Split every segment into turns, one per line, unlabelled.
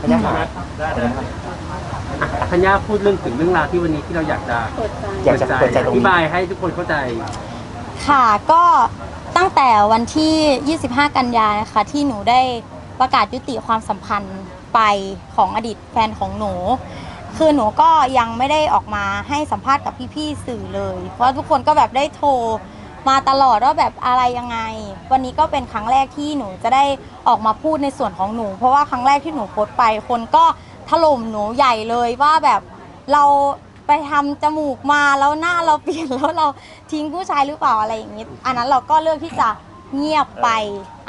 พยักหน้า
อะธัญญาพูดเรื่องถึงเรื่องราวที่วันนี้ที่เราอยากจะ
อยากจะเปิดใจตรง
อธิ
นี้
บายให้ทุกคนเข้าใจ
ค่ะก็ตั้งแต่วันที่ 25 กันยานะคะที่หนูได้ประกาศยุติความสัมพันธ์ไปของอดีตแฟนของหนู คือหนูก็ยังไม่ได้ออกมาให้สัมภาษณ์กับพี่ๆสื่อเลย เพราะทุกคนก็แบบได้โทร มาตลอดว่าแบบอะไรยังไง วันนี้ก็เป็นครั้งแรกที่หนูจะได้ออกมาพูดในส่วนของหนู เพราะว่าครั้งแรกที่หนูโพสต์ไป คนก็ถล่มหนูใหญ่เลยว่าแบบเราไปทำจมูกมาแล้วหน้าเราเปลี่ยนแล้วเราทิ้งผู้ชายหรือเปล่าอะไรอย่างนี้ อันนั้นเราก็เลือกที่จะเงียบไป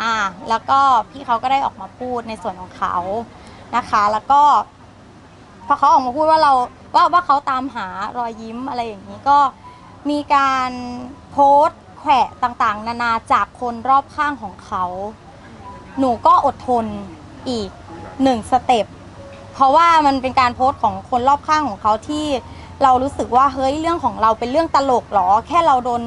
อ่าแล้วก็พี่เขาก็ได้ออกมาพูดในส่วนของเขานะคะ แล้วก็พอเขาออกมาพูดว่าเราว่าว่าเขาตามหารอยยิ้มอะไรอย่างนี้ก็มีการโพสต์ แขวะต่างๆ นานาจากคนรอบข้างของเขา หนูก็อดทนอีกหนึ่งสเต็ปเพราะว่ามันเป็นการโพสต์ของคนรอบข้างของเขาที่เรารู้สึกว่าเฮ้ยเรื่องของเราเป็นเรื่องตลกเหรอ แค่เราโดน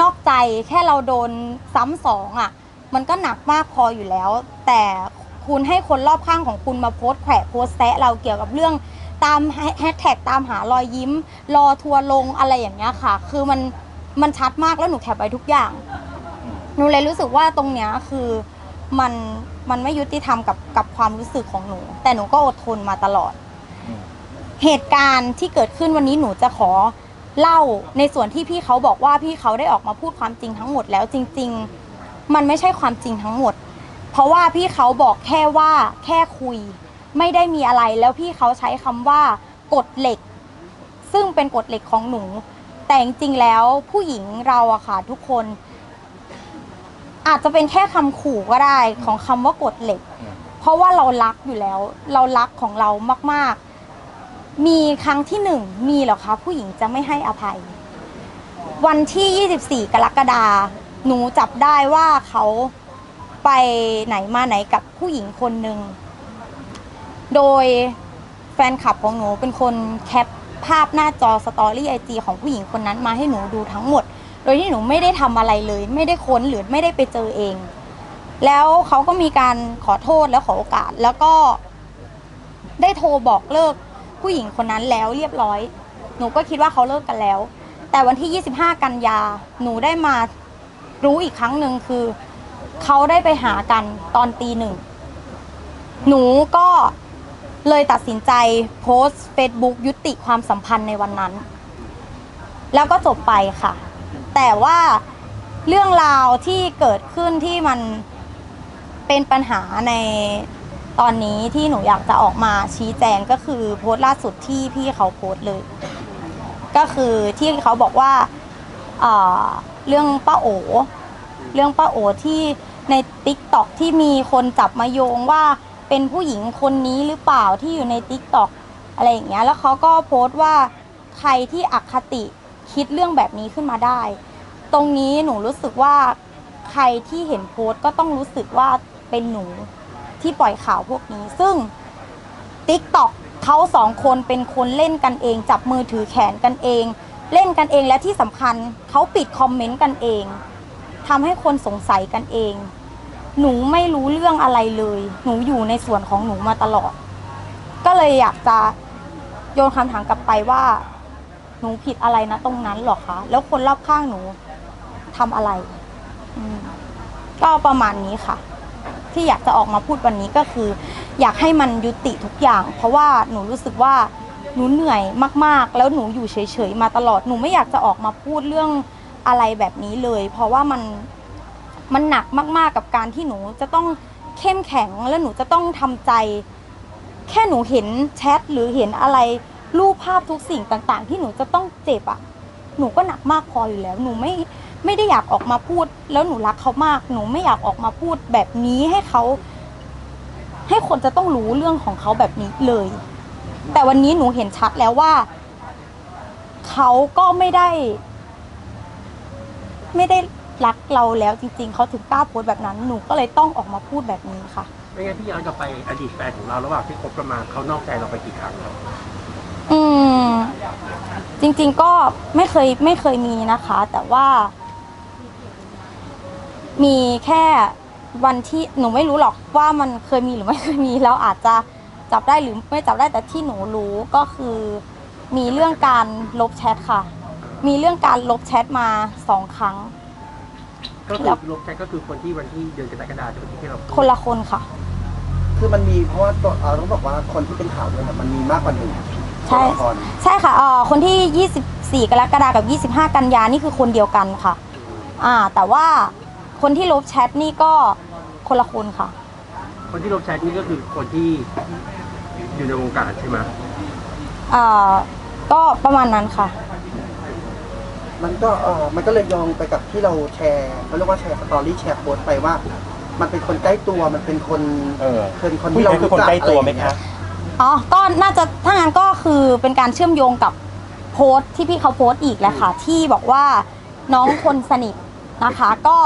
นอกใจ แค่เราโดนซ้ำสองอะ มันก็หนักมากพออยู่แล้ว แต่คุณให้คนรอบข้างของคุณมาโพสต์แขวะโพสต์แซะเราเกี่ยวกับเรื่องตามแฮชแท็กตามหารอยยิ้ม รอทัวร์ลงอะไรอย่างเงี้ยค่ะ คือมัน มันชัดมากแล้วหนูแคปไว้ทุกอย่าง หนูเลยรู้สึกว่าตรงเนี้ยคือมันมันไม่ยุติธรรมกับกับความรู้สึกของหนู แต่หนูก็อดทนมาตลอด เหตุการณ์ที่เกิดขึ้นวันนี้หนูจะขอเล่าในส่วนที่พี่เขาบอกว่าพี่เขาได้ออกมาพูดความจริงทั้งหมดแล้วจริง ๆ มันไม่ใช่ความจริงทั้งหมด เพราะว่าพี่เขาบอกแค่ว่าแค่คุย ไม่ได้มีอะไรแล้วพี่เขาใช้คำว่ากฎเหล็ก ซึ่งเป็นกฎเหล็กของหนู แต่จริงๆแล้วผู้หญิงเราอะค่ะทุกคน อาจจะเป็นแค่คำขู่ก็ได้ของคำว่ากฎเหล็ก เพราะว่าเรารักอยู่แล้ว เรารักของเรามาก ๆ มีครั้งที่หนึ่งมีเหรอคะผู้หญิงจะไม่ให้อภัย วันที่ 24 กรกฎาหนูจับได้ว่าเขาไปไหนมาไหนกับผู้หญิงคนหนึ่ง โดยแฟนคลับของหนูเป็นคนแคป ภาพหน้าจอสตอรี่ไอจีของผู้หญิงคนนั้นมาให้หนูดูทั้งหมด โดยที่หนูไม่ได้ทำอะไรเลย ไม่ได้ค้นหรือไม่ได้ไปเจอเอง แล้วเขาก็มีการขอโทษและขอโอกาส แล้วก็ ได้โทรบอกเลิกผู้หญิงคนนั้นแล้วเรียบร้อย หนูก็คิดว่าเขาเลิกกันแล้ว แต่วันที่ 25 กันยา หนูได้มารู้อีกครั้งหนึ่งคือ เขาได้ไปหากันตอนตีหนึ่ง หนูก็ เลยตัดสินใจโพสต์ Facebook ยุติความสัมพันธ์ในวันนั้น แล้วก็จบไปค่ะ แต่ว่าเรื่องราวที่เกิดขึ้นที่มันเป็นปัญหาในตอนนี้ที่หนูอยากจะออกมาชี้แจงก็คือโพสต์ล่าสุดที่พี่เขาโพสต์เลย ก็คือที่เขาบอกว่าเเรื่องป้าโอ เรื่องป้าโอที่ในติ๊กต็อกที่มีคนจับมาโยงว่า เป็นผู้หญิงคนนี้หรือเปล่าที่อยู่ในติ๊กต็อกอะไรอย่างเงี้ยแล้วเขาก็โพสต์ว่าใครที่อคติคิดเรื่องแบบนี้ขึ้นมาได้ ตรงนี้หนูรู้สึกว่าใครที่เห็นโพสต์ก็ต้องรู้สึกว่าเป็นหนูที่ปล่อยข่าวพวกนี้ ซึ่งติ๊กต็อกเขาสองคนเป็นคนเล่นกันเอง จับมือถือแขนกันเอง เล่นกันเองและที่สำคัญเขาปิดคอมเมนต์กันเองทำให้คนสงสัยกันเอง หนูไม่รู้เรื่องอะไรเลย หนูอยู่ในส่วนของหนูมาตลอด ก็เลยอยากจะโยนคำถามกลับไปว่า หนูผิดอะไรนะตรงนั้นหรอคะ แล้วคนรอบข้างหนูทำอะไรก็ประมาณนี้ค่ะ ที่อยากจะออกมาพูดวันนี้ก็คือ อยากให้มันยุติทุกอย่าง เพราะว่าหนูรู้สึกว่าหนูเหนื่อยมากๆ แล้วหนูอยู่เฉยๆมาตลอดหนูไม่อยากจะออกมาพูดเรื่องอะไรแบบนี้เลย เพราะว่ามัน มันหนักมากๆกับการที่หนูจะต้องเข้มแข็งและหนูจะต้องทำใจ แค่หนูเห็นแชทหรือเห็นอะไรรูปภาพทุกสิ่งต่างๆ ที่หนูจะต้องเจ็บอะ หนูก็หนักมากพออยู่แล้ว หนูไม่ไม่ได้อยากออกมาพูด แล้วหนูรักเขามาก หนูไม่อยากออกมาพูดแบบนี้ให้เขาให้คนจะต้องรู้เรื่องของเขาแบบนี้เลย แต่วันนี้หนูเห็นชัดแล้วว่า เขาก็ไม่ได้ ไม่ได้ รักเราแล้วจริง ๆ เขาถึงกล้าโพสต์แบบนั้น หนูก็เลยต้องออกมาพูดแบบนี้ค่ะ
ไม่งั้นพี่ย้อนกลับไปอดีตแฟนของเราระหว่างที่คบกันมาเขานอกใจเราไปกี่ครั้งครับ
อืม จริง ๆ ก็ไม่เคยไม่เคยมีนะคะ แต่ว่า มีแค่วันที่หนูไม่รู้หรอกว่ามันเคยมีหรือไม่เคยมีแล้วอาจจะจับได้หรือไม่จับได้แต่ที่หนูรู้ก็คือ มีเรื่องการลบแชทค่ะ มีเรื่องการลบแชทมาสองครั้ง
ก็คือลบแชทก็คือคนที่วันที่เดือนกรกฎาคมที่เรา
คนละคนค่ะ
คือมันมีเพราะว่าตัวเอ่อต้องบอกว่าคนที่เป็นข่าวเนี่ยมันมีมากกว่าหนึ่ง
ใช่
ตัวละคร
ใช่ค่ะเอ่อคนที่ 24 กรกฎาคมกับ 25 กันยานี่คือคนเดียวกันค่ะ อ่า แต่ว่าคนที่ลบแชทนี่ก็คนละคนค่ะ
คนที่ลบแชทนี่ก็คือคนที่อยู่ในวงการใช่ไหม
อ่าก็ประมาณนั้นค่ะ
มันก็เออมันก็เลยโยองไปกับที่เราแชร์เขาเรียกว่าแชร์สตอรี่แชร์โพสต์ไปว่า มันเป็นคนใกล้ตัวมันเป็นคน
เออ
เป็นคน
ผู้
ที่
หญิ
เรา
งคือคนใกล้ตัวไหมคะ
อ๋อ ก็น่าจะถ้างั้นก็คือเป็นการเชื่อมโยงกับโพสต์ที่พี่เขาโพสต์อีกแหละค่ะ ที่บอกว่าน้องคนสนิทนะคะ ก็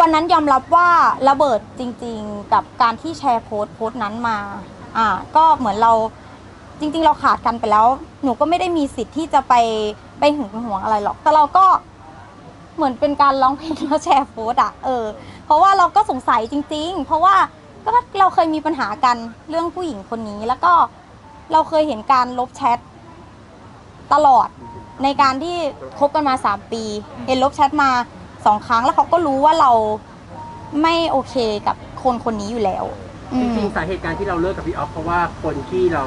วันนั้นยอมรับว่าระเบิดจริงๆ กับการที่แชร์โพสต์โพสต์นั้นมา อ่า ก็เหมือนเราจริง ๆ เราขาดกันไปแล้ว หนูก็ไม่ได้มีสิทธิ์ที่จะไป ไปหึงไปหวงอะไรหรอก แต่เราก็เหมือนเป็นการร้องเพลงแล้วแชร์โพสต์อะเออ เพราะว่าเราก็สงสัยจริง ๆ เพราะว่าก็เราเคยมีปัญหากันเรื่องผู้หญิงคนนี้แล้วก็เราเคยเห็นการลบแชทตลอดในการที่คบกันมา 3 ปี เห็นลบแชทมาสองครั้งแล้วเขาก็รู้ว่าเราไม่โอเคกับคนคนนี้อยู่แล้ว อื
จ
ม
ริงๆสาเหตุการที่เราเลิกกับพี่ออฟเพราะว่าคนที่เรา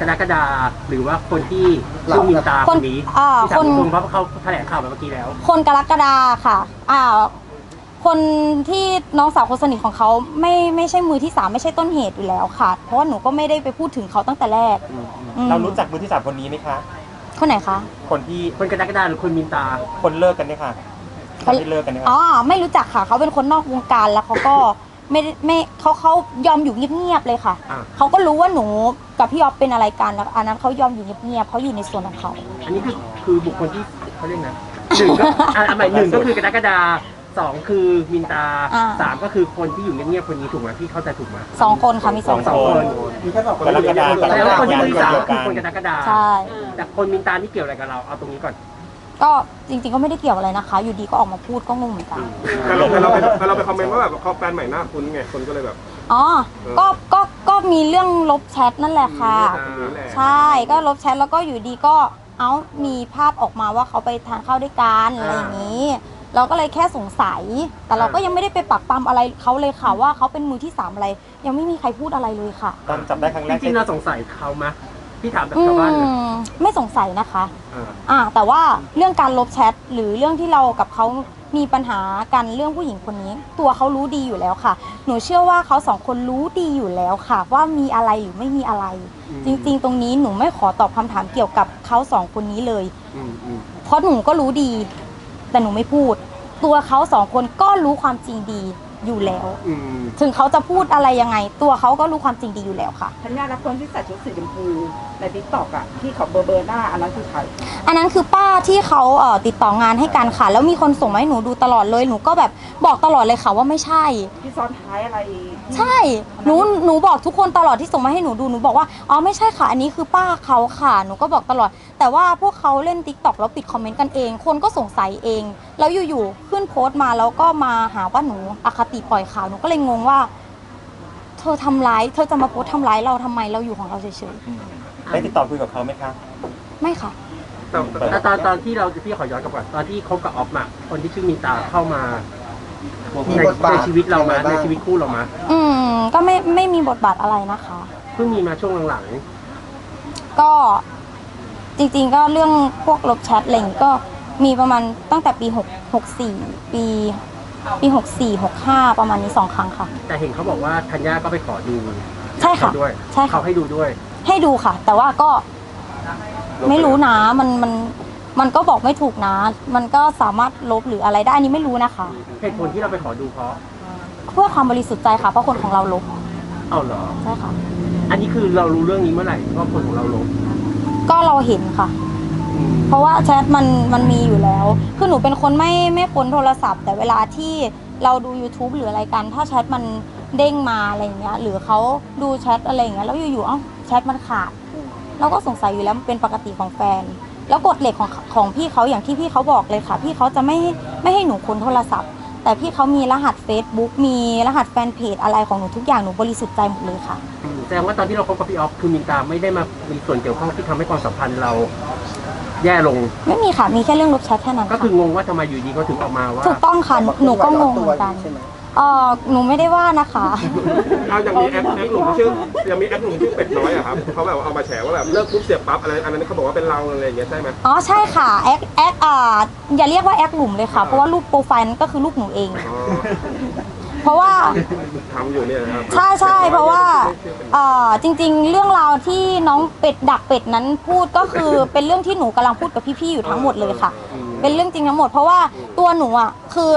กรกฎาหรือว่าคนที่ชื่อมินตาคนนี้
อ่า
ที่ถาม
คน
ตรงๆเพราะเขาแถลงข่าวไปเมื่อกี้แล้ว
คนกรกฎาค่ะ อ่า คนที่น้องสาวคนสนิทของเขาไม่ไม่ใช่มือที่สามไม่ใช่ต้นเหตุอยู่แล้วค่ะ เพราะว่าหนูก็ไม่ได้ไปพูดถึงเขาตั้งแต่แรกอืม
เรารู้จักมือที่สามคนนี้ไหมคะ
คนไหนคะ
คนที่
คนกรกฎาหรือคนมินตา
คนเลิกกันเนี่ยค่ะคนที่เลิกกันเนี่ย
อ๋
ค่ะ
อไม่รู้จักค่ะ เขาเป็นคนนอกวงการแล้วเขาก็ ไม่ได้ไม่เขาเขายอมอยู่เงียบๆเลยค่ะ
อ่า
เขาก็รู้ว่าหนูกับพี่ออฟเป็นอะไรกันแล้วอันนั้นเขายอมอยู่เงียบๆเขาอยู่ในส่วนของเขา
อันนี้คือคือบุคคลที่เขาเรียกนะหนึ่งก็อะอันใหม่หนึ่งก็คือกรกฎาสองคือมินตา
อ่า
สามก็คือคนที่อยู่เงียบๆคนนี้ถูกไหมพี่เข้าใจถูกไหม
สองคนค่ะมีสอง
สองคน
มีแค่สองคน
กรกฎาคม
แสดงว่าคนที่มือที่สาม
เดียว
คื
กั
อนคนกรกฎา
ใช่
แต่คนมินตานี่เกี่ยวอะไรกับเราเอาตรงนี้ก่อน
ก็จริงๆก็ไม่ได้เกี่ยวอะไรนะคะ อยู่ดีก็ออกมาพูดก็งงเหมือนกัน
แต่เราแต่เราไปแต่เราไปคอมเมนต์ว่าแบบเขาแฟนใหม่หน้าคุ้นไงคนก็เลยแบบ
อ๋อ ก็ ก็ ก็มีเรื่องลบแชทนั่นแหละค่ะ
คนนี้แหละ
ใช่ ก็ลบแชทแล้วก็อยู่ดีก็ เอ้า มีภาพออกมาว่าเขาไปทานข้าวด้วยกันอะไรอย่างนี้ เราก็เลยแค่สงสัย แต่เราก็ยังไม่ได้ไปปักปั๊มอะไรเขาเลยค่ะว่าเขาเป็นมือที่สามอะไร ยังไม่มีใครพูดอะไรเลยค่ะ
ตอนจับได้ครั้งแร
จ
ก
ริงๆเราสงสัยเขาไหม พี่ถามแบบ
อื
ชาวบ้านเลย
มไม่สงสัยนะคะ
อ่า
อ่า แต่ว่าเรื่องการลบแชทหรือเรื่องที่เรากับเขามีปัญหากันเรื่องผู้หญิงคนนี้ ตัวเขารู้ดีอยู่แล้วค่ะ หนูเชื่อว่าเขาสองคนรู้ดีอยู่แล้วค่ะ ว่ามีอะไรหรือไม่มีอะไรจริง ๆ ตรงนี้หนูไม่ขอตอบคำถามเกี่ยวกับเขาสองคนนี้เลย
อืมอืม
เพราะหนูก็รู้ดี แต่หนูไม่พูด ตัวเขาสองคนก็รู้ความจริงดี อยู่แล้ว
อืม
ถึงเขาจะพูดอะไรยังไง ตัวเขาก็รู้ความจริงดีอยู่แล้วค่ะ
ธัญญาและคนที่ใส่ชุดสีชมพูในทิกตอกอะที่เขาเบอร์เบอร์หน้าอันนั้นคือใคร
อันนั้นคือป้าที่เขาเอ่อติดต่องานให้กันค่ะ แล้วมีคนส่งมาให้หนูดูตลอดเลยหนูก็แบบบอกตลอดเลยค่ะว่าไม่ใช่
ที่ซ้อนท้ายอะไรที่
ใช่หนูหนูบอกทุกคนตลอดที่ส่งมาให้หนูดูหนูบอกว่าอ๋อไม่ใช่ค่ะ อันนี้คือป้าเขาค่ะหนูก็บอกตลอด แต่ว่าพวกเขาเล่นติ๊กต็อกแล้วปิดคอมเมนต์กันเอง คนก็สงสัยเอง แล้วอยู่ๆขึ้นโพสต์มาแล้วก็มาหาว่าหนูอคติปล่อยข่าวหนูก็เลยงงว่า เธอทำร้าย เธอจะมาโพสต์ทำร้ายเราทำไมเราอยู่ของเราเฉย
ได้ติดต่อคุยกับเขาไหมคะ
ๆไม่ค่ะ
แต่แต่ตอนตอนที่เราพี่ขอย้อนกลับก่อนตอนที่คบกับออฟมาคนที่ชื่อมินตาเข้ามา
มี
ใน
บทบาท
ในชีวิตเรามา
ยังไงบ้าง
ในชีวิตคู่เรามา
อืม ก็ไม่ไม่มีบทบาทอะไรนะคะ
เพิ่งมีมาช่วงหลัง
ก็จริงๆก็เรื่องพวกลบแชทอะไรอย่างงี้ก็มีประมาณตั้งแต่ปี6 64 ปี ปี 64 65 ประมาณนี้สองครั้งค่ะ
ๆแต่เห็นเขาบอกว่าธัญญาก็ไปขอดู
ใช่ค่ะ
เขาด้วย
ใช่ค่ะ
เขาให้ดูด้วย
ให้ดูค่ะ แต่ว่าก็ไม่รู้นะมันมันมันก็บอกไม่ถูกนะ มันก็สามารถลบหรืออะไรได้อันนี้ไม่รู้นะคะ
เหตุผลที่เราไปขอดูเพราะ
เพื่อความบริสุทธิ์ใจค่ะ เพราะคนของเราลบ
เอาเหรอ
ใช่ค่ะ
อันนี้คือเรารู้เรื่องนี้เมื่อไหร่ว่าคนของเราลง
ก็เราเห็นค่ะ
อืม
เพราะว่าแชทมันมันมีอยู่แล้ว คือหนูเป็นคนไม่ไม่ค้นโทรศัพท์ แต่เวลาที่เราดู YouTube หรืออะไรกัน ถ้าแชทมันเด้งมาอะไรอย่างเงี้ย หรือเขาดูแชทอะไรอย่างเงี้ย แล้วอยู่ๆเอ้าแชทมันขาด เราก็สงสัยอยู่แล้วมันเป็นปกติของแฟน แล้วกฎเหล็กของของพี่เขาอย่างที่พี่เขาบอกเลยค่ะ พี่เขาจะไม่ไม่ให้หนูค้นโทรศัพท์ แต่พี่เขามีรหัส Facebook มีรหัสแฟนเพจอะไรของหนูทุกอย่างหนูบริสุทธิ์ใจหมดเลยค่ะ
แสดงว่าตอนที่เราคบกับพี่ออฟคือมินตาไม่ได้มามีส่วนเกี่ยวข้องที่ทำให้ความสัมพันธ์เรา แย่ลง
ไม่มีค่ะมีแค่เรื่องลบแชทแค่นั้น
ก็
ค่ะ
คืองงว่าทำไมอยู่ดีเขาถึงออกมาว่า
ถูกต้องค่ะหนูก็งงเหมือนกัน
ใช่ไหม
เออหนูไม่ได้ว่านะคะ
เอาอย่างมีแอปแอปหนุ่มที่ชื่อยังมีแอปหนุ่มชื่อเป็ดน้อยอะครับเขาแบบเอามาแฉว่าแบบเลิกปุ๊บเสียบปั๊บอะไรอันนั้นเขาบอกว่าเป็นเราอะไรอย่างเงี้ยใช่ไหม
อ๋อใช่ค่ะแอคแอคอ่าอย่าเรียกว่าแอคหลุมเลยค่ะ เพราะว่ารูปโปรไฟล์นั้นก็คือรูปหนูเอง
อ๋อ
เพราะว่า
ทำอยู่เนี่ยนะครับ
ใช่ใช่เพราะว่าเอ่อจริงๆ เรื่องราวที่น้องเป็ดดักเป็ดนั้นพูดก็คือเป็นเรื่องที่หนูกำลังพูดกับพี่ๆอยู่ทั้งหมดเลยค่ะ เป็นเรื่องจริงทั้งหมด เพราะว่าตัวหนูอะคือ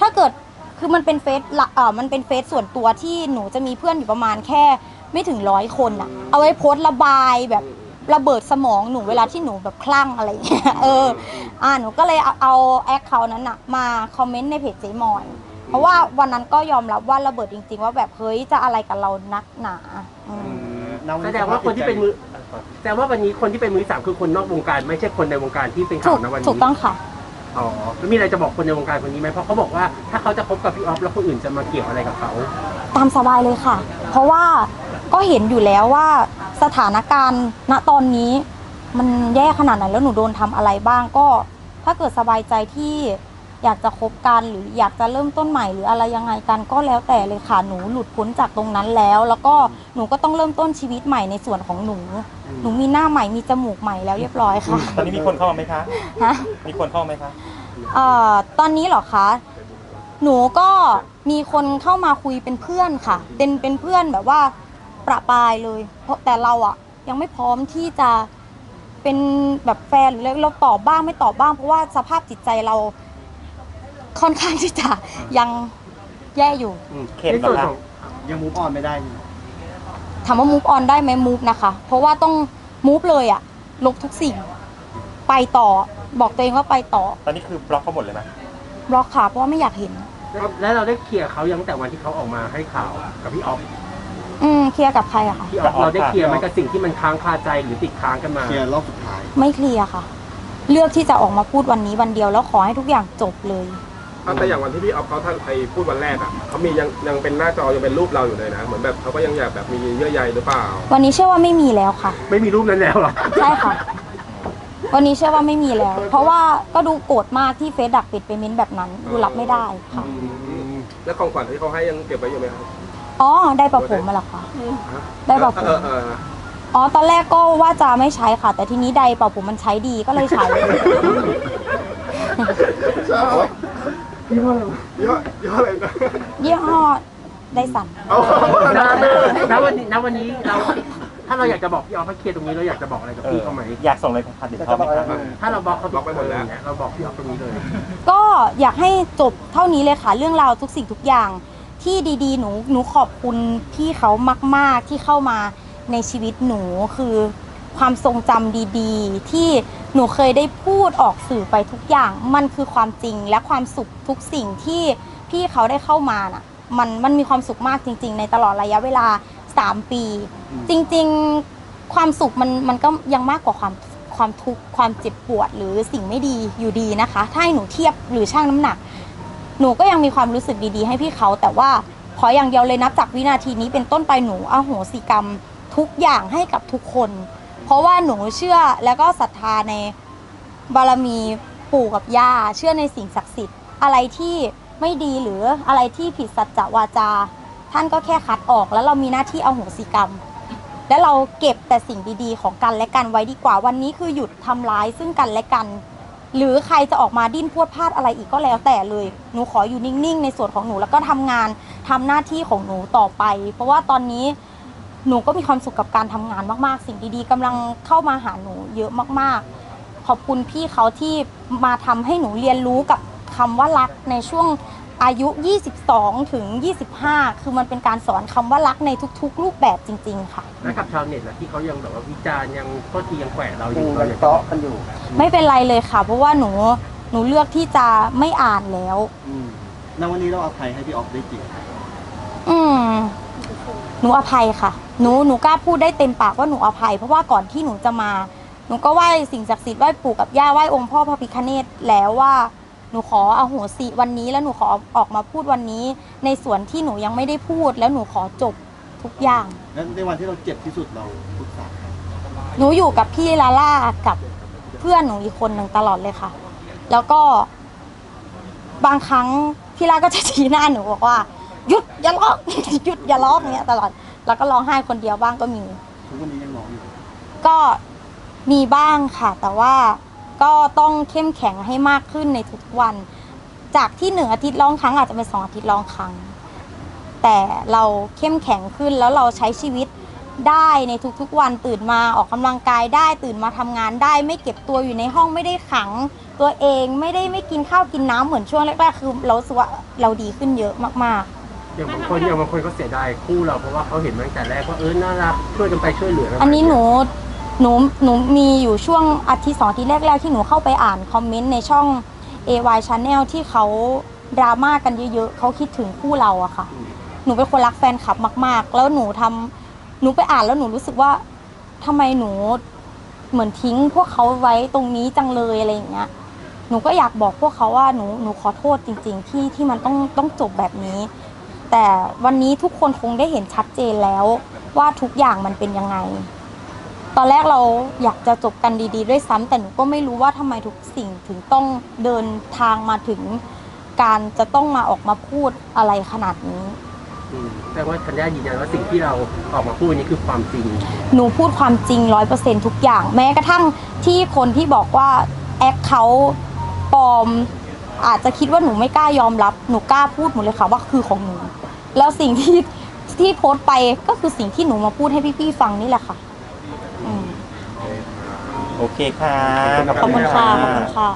ถ้าเกิด คือมันเป็นเฟซละเอ่อมันเป็นเฟซส่วนตัวที่หนูจะมีเพื่อนอยู่ประมาณแค่ไม่ถึงร้อยคนอะเอาไว้โพสต์ระบายแบบระเบิดสมองหนูเวลาที่หนูแบบคลั่งอะไรอย่างเงี้ย เออ อ่าหนูก็เลยเอาเอาแอคเคาท์นั้นอะมาคอมเมนต์ในเพจเจมอย เพราะว่าวันนั้นก็ยอมรับว่าระเบิดจริง ๆ ว่าแบบเฮ้ยจะอะไรกับเรานักหนาอืม
แสดงว่าคนที่เป็นมือแสดงว่าวันนี้คนที่เป็นมือสามคือคนนอกวงการ ไม่ใช่คนในวงการที่เป็น
ถู
ข่ากวนะวันนี้
ถูกต้องค่ะ
อ๋อแล้วมีอะไรจะบอกคนในวงการคนนี้ไหมเพราะเขาบอกว่าถ้าเขาจะคบกับพี่ออฟแล้วคนอื่นจะมาเกี่ยวอะไรกับเขา
ตามสบายเลยค่ะ เพราะว่าก็เห็นอยู่แล้วว่าสถานการณ์ณตอนนี้ มันแย่ขนาดไหนแล้วหนูโดนทำอะไรบ้างก็ ถ้าเกิดสบายใจที่ อยากจะคบกันหรืออยากจะเริ่มต้นใหม่หรืออะไรยังไงกันก็แล้วแต่เลยค่ะหนูหลุดพ้นจากตรงนั้นแล้ว แล้วก็หนูก็ต้องเริ่มต้นชีวิตใหม่ในส่วนของหนู หนูมีหน้าใหม่มีจมูกใหม่แล้วเรียบร้อยค่ะ
ตอนนี้มีคนเข้ามาไหมคะ
ฮะ
มีคนเข้ามาไหมคะ
เอ่อตอนนี้เหรอคะหนูก็มีคนเข้ามาคุยเป็นเพื่อนค่ะ เป็นเป็นเพื่อนแบบว่าประปรายเลย เพราะแต่เราอะยังไม่พร้อมที่จะเป็นแบบแฟนหรืออะไรเราตอบบ้างไม่ตอบบ้างเพราะว่าสภาพจิตใจเรา ค่อนข้างที่จะยังแย่อยู่
อืม
เข็ด
ใน
เหรอ
ส่วน
คะ
ของ
ยังมูฟออนไม่ได้นี่
ถามว่า move on ได้ไหม move นะคะ เพราะว่าต้อง move เลยอะลบทุกสิ่ง ไปต่อ บอกตัวเองว่าไปต่อ
ตอนนี้คือบล็อกเขาหมดเลยไหม
บล็อกค่ะเพราะว่าไม่อยากเห็น
แล้วเราได้เคลียร์เขายังแต่วันที่เขาออกมาให้ข่าวกับพี่ออฟ
อืมเคลียร์กับใครอะคะ
พี่ออฟเราได้เคลียร์มันกับสิ่งที่มันค้างคาใจหรือติดค้างกันมา
เคลียร์รอบสุดท้าย
ไม่เคลียร์ค่ะ เลือกที่จะออกมาพูดวันนี้วันเดียวแล้วขอให้ทุกอย่างจบเลย
เอาแต่อย่างวันที่พี่ออฟเขาท่านไปพูดวันแรกอะเขามียังยังเป็นหน้าจอยังเป็นรูปเราอยู่เลยนะ เหมือนแบบเขาก็ยังอยากแบบมีเยื่อใยหรือเปล่า
วันนี้เชื่อว่าไม่มีแล้วค่ะ
ไม่มีรูปนั้นแล้วหรอ
ใช่ค่ะ วันนี้เชื่อว่าไม่มีแล้ว เพราะว่าก็ดูโกรธมากที่เฟซดักปิดไปเม้นต์แบบนั้น ดูรับไม่ได้ค่ะ
แล้วของขวัญที่เขาให้ยังเก็บไว้อยู่ไหมครับ
อ๋อ ได้ประผมมาแล้วค่ะ ได้เป่าผม
เออเออ
อ๋อ ตอนแรกก็ว่าจะไม่ใช้ค่ะ แต่ทีนี้ไดเป่าผมมันใช้ดีก็เลยใช้
ยี่ห้อยี่ห้ออะไรนะ
ยี่ห้อไดสัน
เอา
ณ
นานเลย
ณวันนี้ณวันนี้เรา ถ้าเราอยากจะบอกพี่ออฟให้เคลียร์ตรงนี้เราอยากจะบอกอะไรกับพี่เขาไหม
อยากส่งอะไรผ่านถึงเขาไหมคะ
ถ้าเราบอกเขาทุกคนอย่างเงี้ยเราบอกพี่ออฟตรงนี้เลย
ก็อยากให้จบเท่านี้เลยค่ะ เรื่องราวทุกสิ่งทุกอย่าง ที่ดีๆ หนูหนูขอบคุณพี่เขามาก ๆ ที่เข้ามาในชีวิตหนูคือ ความทรงจำดีๆ ที่หนูเคยได้พูดออกสื่อไปทุกอย่าง มันคือความจริงและความสุขทุกสิ่งที่พี่เขาได้เข้ามาน่ะมันมันมีความสุขมากจริง ๆ ในตลอดระยะเวลา 3 ปี จริงๆความสุขมันมันก็ยังมากกว่าความความทุกข์ความเจ็บปวดหรือสิ่งไม่ดีอยู่ดีนะคะ ถ้าให้หนูเทียบหรือชั่งน้ำหนัก หนูก็ยังมีความรู้สึกดีๆ ให้พี่เขา แต่ว่าขออย่างเดียวเลยนับจากวินาทีนี้เป็นต้นไปหนูอโหสิกรรมทุกอย่างให้กับทุกคน เพราะว่าหนูเชื่อแล้วก็ศรัทธาในบารมีปู่กับย่าเชื่อในสิ่งศักดิ์สิทธิ์ อะไรที่ไม่ดีหรืออะไรที่ผิดสัจจะวาจา ท่านก็แค่คัดออกแล้วเรามีหน้าที่เอโหสิกรรม และเราเก็บแต่สิ่งดีๆ ของกันและกันไว้ดีกว่าวันนี้คือหยุดทำร้ายซึ่งกันและกัน หรือใครจะออกมาดิ้นพวดพลาดอะไรอีกก็แล้วแต่เลยหนูขออยู่นิ่งๆ ในส่วนของหนูแล้วก็ทำงานทำหน้าที่ของหนูต่อไป เพราะว่าตอนนี้ หนูก็มีความสุขกับการทำงานมากๆ สิ่งดีๆกำลังเข้ามาหาหนูเยอะมากๆ ขอบคุณพี่เขาที่มาทำให้หนูเรียนรู้กับคำว่ารักในช่วงอายุ 22 ถึง 25 คือมันเป็นการสอนคำว่ารักในทุก ๆ รูปแบบจริง ๆ ค่ะ
แล้วกับชาวเน็ตล่ะที่เขายังแบบว่าวิจารณ์ยังโทษทียังแขวะเราอ
ยั
ยู่
ง
เราอยากจะบ
เตาะ
อก
กันอยู่
ไม่เป็นไรเลยค่ะ เพราะว่าหนูหนูเลือกที่จะไม่อ่านแล้ว
ณวันนี้เราอภัยให้พี่ออฟได้จริง
อืม หนูอภัยค่ะ หนูหนูกล้าพูดได้เต็มปากว่าหนูอภัย เพราะว่าก่อนที่หนูจะมา หนูก็ไหว้สิ่งศักดิ์สิทธิ์ไหว้ปู่กับย่าไหว้องค์พ่อพระพิฆเนศแล้วว่าหนูขออโหสิวันนี้ แล้วหนูขอออกมาพูดวันนี้ ในส่วนที่หนูยังไม่ได้พูด แล้วหนูขอจบทุกอย่าง
แล้วในวันที่เราเจ็บที่สุดเราปรึกษา
หนูอยู่กับพี่ลาล่ากับเพื่อนหนูอีกคนหนึ่งตลอดเลยค่ะ แล้วก็บางครั้งพี่ลาก็จะชี้หน้าหนูบอกว่า หยุดอย่าร้อง หยุดอย่าร้องเงี้ยตลอดแล้วก็ร้องไห้คนเดียวบ้างก็มี
ทุกวันนี้ยังร้องอยู่
ก็มีบ้างค่ะ แต่ว่าก็ต้องเข้มแข็งให้มากขึ้นในทุกวัน จากที่หนึ่งอาทิตย์ร้องครั้งอาจจะเป็นสองอาทิตย์ร้องครั้ง แต่เราเข้มแข็งขึ้นแล้วเราใช้ชีวิตได้ในทุกๆวันตื่นมาออกกำลังกายได้ตื่นมาทำงานได้ ไม่เก็บตัวอยู่ในห้องไม่ได้ขังตัวเองไม่ได้ไม่กินข้าวกินน้ำเหมือนช่วงแรกๆคือเรารู้สึกว่าเราดีขึ้นเยอะมากๆ
อย่างบางคนอย่างบางคนก็เสียดายคู่เราเพราะว่าเขาเห็นมาตั้งแต่แรกว่าเออน่ารักช่วยกันไปช่วยเหลือกั
อันนี้หนูหนูหนูมีอยู่ช่วงอาทิตย์สองอาทิตย์แรกๆที่หนูเข้าไปอ่านคอมเมนต์ในช่อง AY Channel ที่เขาดราม่ากันเยอะๆเขาคิดถึงคู่เราอะค่ะ หนูเป็นคนรักแฟนคลับมาก ๆ แล้วหนูทำหนูไปอ่านแล้วหนูรู้สึกว่าทำไมหนูเหมือนทิ้งพวกเขาไว้ตรงนี้จังเลยอะไรอย่างเงี้ย หนูก็อยากบอกพวกเขาว่าหนูหนูขอโทษจริง ๆ ที่ที่มันต้องต้องจบแบบนี้ แต่วันนี้ทุกคนคงได้เห็นชัดเจนแล้วว่าทุกอย่างมันเป็นยังไง ตอนแรกเราอยากจะจบกันดี ๆ ด้วยซ้ำแต่หนูก็ไม่รู้ว่าทำไมทุกสิ่งถึงต้องเดินทางมาถึง การจะต้องมาออกมาพูดอะไรขนาดนี้
อืมแต่ว่าธัญญายืนยันว่าสิ่งที่เราออกมาพูดนี้คือความจริง
หนูพูดความจริงร้อยเปอร์เซ็นทุกอย่าง แม้กระทั่งที่คนที่บอกว่าแอคเขาปลอม อาจจะคิดว่าหนูไม่กล้ายอมรับ หนูกล้าพูดหมดเลยค่ะว่าคือของหนู แล้วสิ่งที่ที่โพสต์ไปก็คือสิ่งที่หนูมาพูดให้พี่ๆฟังนี่แหละค่ะอืม
โอเคค่ะ
ขอบคุณค่ะขอบคุณค่ะ